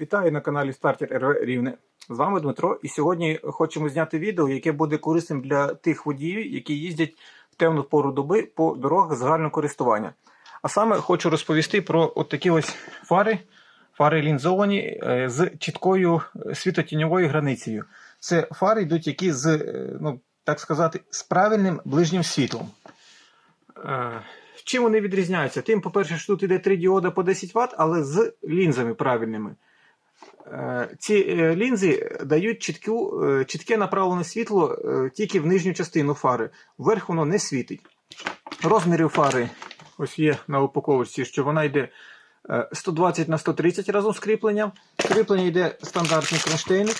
Вітаю на каналі Стартер РВ Рівне. З вами Дмитро, і сьогодні хочемо зняти відео, яке буде корисним для тих водіїв, які їздять в темну пору доби по дорогах загального користування. А саме хочу розповісти про такі ось фари, фари лінзовані е, з чіткою е, світотіньовою границею. Це фари йдуть, які з, е, ну, так сказати, з правильним ближнім світлом. Чим вони відрізняються? Тим, по-перше, що тут іде 3 діода по 10 Вт, але з лінзами правильними. Е, Ці е, лінзи дають чітку, е, чітке направлене світло тільки в нижню частину фари. Вверх воно не світить. Розміри фари ось є на упаковочці, що вона йде е, 120 на 130 разом з кріпленням. Кріплення йде стандартний кронштейник,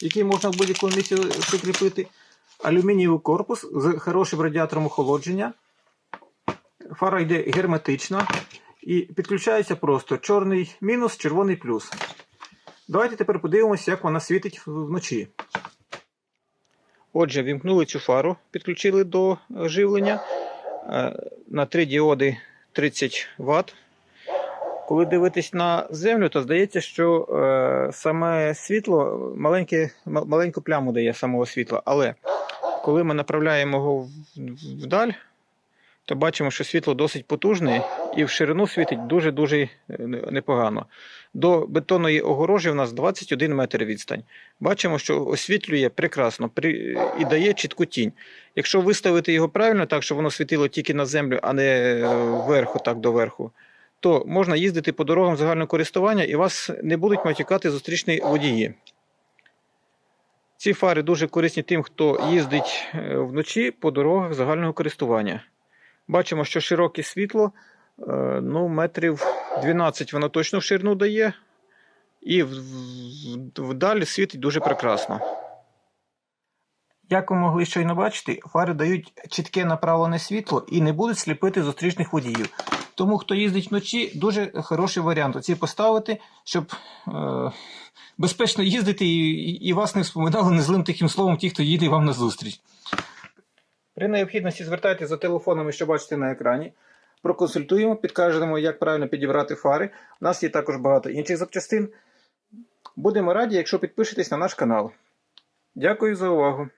який можна в будь-якому місці прикріпити. Алюмінієвий корпус з хорошим радіатором охолодження. Фара йде герметична і підключається просто чорний мінус, червоний плюс. Давайте тепер подивимося, як вона світить вночі. Отже, вімкнули цю фару, підключили до живлення е, на 3 діоди 30 Вт. Коли дивитись на землю, то здається, що е, саме світло маленьке, маленьку пляму дає самого світла. Але коли ми направляємо його вдаль, то бачимо, що світло досить потужне і в ширину світить дуже-дуже е, непогано. До бетонної огорожі в нас 21 метр відстань. Бачимо, що освітлює прекрасно і дає чітку тінь. Якщо виставити його правильно, так щоб воно світило тільки на землю, а не е, вверху, так доверху, то можна їздити по дорогам загального користування і вас не будуть матюкати зустрічні водії. Ці фари дуже корисні тим, хто їздить е, вночі по дорогах загального користування. Бачимо, що широке світло, е, ну, метрів 12 воно точно в ширину дає, і вдалі світить дуже прекрасно. Як ви могли щойно бачити, фари дають чітке направлене світло і не будуть сліпити зустрічних водіїв. Тому, хто їздить вночі, дуже хороший варіант оці поставити, щоб е, безпечно їздити і, і- вас не вспоминали незлим таким словом ті, хто їде вам на зустріч. При необхідності звертайтеся за телефонами, що бачите на екрані. Проконсультуємо, підкажемо, як правильно підібрати фари. У нас є також багато інших запчастин. Будемо раді, якщо підпишетесь на наш канал. Дякую за увагу!